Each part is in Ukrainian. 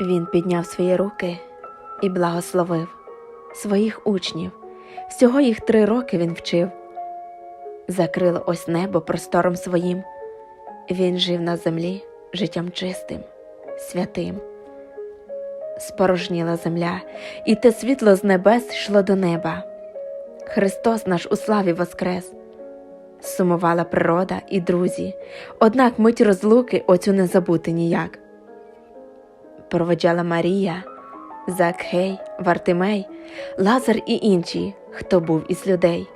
Він підняв свої руки і благословив своїх учнів. Всього їх три роки він вчив. Закрило ось небо простором своїм. Він жив на землі життям чистим, святим. Спорожніла земля, і те світло з небес йшло до неба. Христос наш у славі воскрес. Сумувала природа і друзі, однак мить розлуки оцю не забути ніяк. Проводжала Марія, Закхей, Вартимей, Лазар і інші, хто був із людей.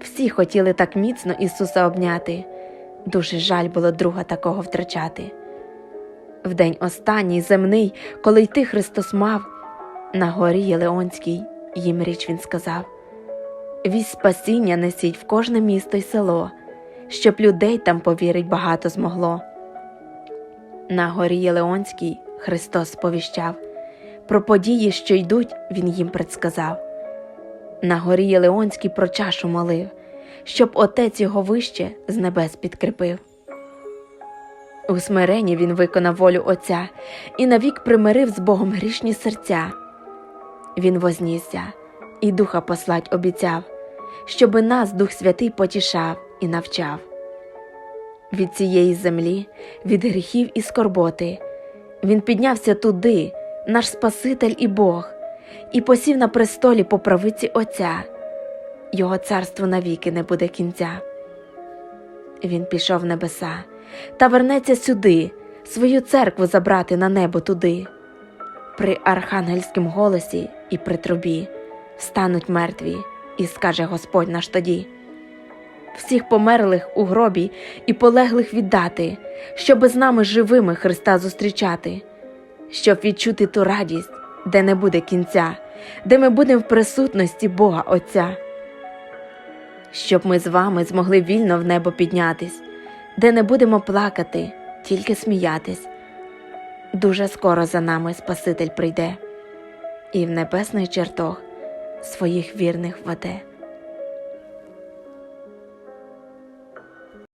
Всі хотіли так міцно Ісуса обняти, дуже жаль було друга такого втрачати. В день останній земний, коли йти Христос мав, на горі Єлеонській їм річ він сказав Вість спасіння несіть в кожне місто й село, щоб людей там повірить багато змогло. На горі Єлеонській Христос сповіщав, про події, що йдуть, Він їм предсказав. На горі Єлеонській про чашу молив, щоб отець його вище з небес підкріпив. У смиренні він виконав волю Отця і навік примирив з Богом грішні серця. Він вознісся і духа послать обіцяв, щоби нас Дух Святий потішав і навчав. Від цієї землі, від гріхів і скорботи, він піднявся туди, наш Спаситель і Бог, і посів на престолі по правиці Отця. Його царству навіки не буде кінця. Він пішов в небеса та вернеться сюди, свою церкву забрати на небо туди. При архангельськім голосі і при трубі встануть мертві, і скаже Господь наш тоді. Всіх померлих у гробі і полеглих віддати, щоби з нами живими Христа зустрічати, щоб відчути ту радість, де не буде кінця, де ми будемо в присутності Бога Отця щоб ми з вами змогли вільно в небо піднятись, де не будемо плакати, тільки сміятись. Дуже скоро за нами Спаситель прийде, і в небесний чертог своїх вірних веде.